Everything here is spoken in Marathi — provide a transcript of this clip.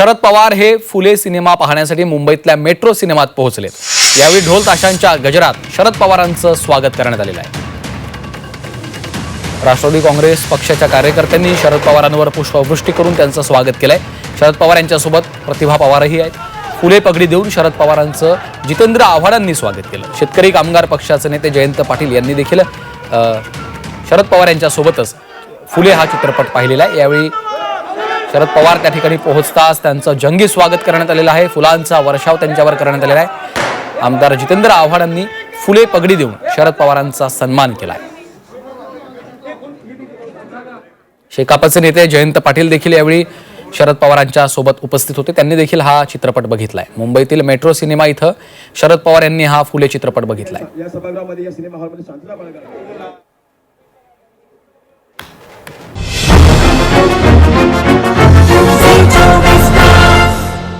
शरद पवार हे फुले सिनेमा पाहण्यासाठी मुंबईतल्या मेट्रो सिनेमात पोहोचलेत यावेळी ढोल ताशांच्या गजरात शरद पवारांचं स्वागत करण्यात आलेलं आहे. राष्ट्रवादी काँग्रेस पक्षाच्या कार्यकर्त्यांनी शरद पवारांवर पुष्पवृष्टी करून त्यांचं स्वागत केलंय. शरद पवार यांच्यासोबत प्रतिभा पवारही आहेत. फुले पगडी देऊन शरद पवारांचं जितेंद्र आव्हाडांनी स्वागत केलं. शेतकरी कामगार पक्षाचे नेते जयंत पाटील यांनी देखील शरद पवार यांच्यासोबतच फुले हा चित्रपट पाहिलेला आहे. यावेळी शरद पवार त्या ठिकाणी पोहोचताच त्यांचं जंगी स्वागत करण्यात आलेलं आहे. फुलांचा वर्षाव त्यांच्यावर करण्यात आलेला आहे. आमदार जितेंद्र आव्हाडांनी फुले पगडी देऊन शरद पवारांचा सन्मान केला आहे शेकापचे नेते जयंत पाटील देखील यावेळी शरद पवारांच्या सोबत उपस्थित होते. त्यांनी देखील हा चित्रपट बघितलाय. मुंबईतील मेट्रो सिनेमा इथं शरद पवार यांनी हा फुले चित्रपट बघितलाय.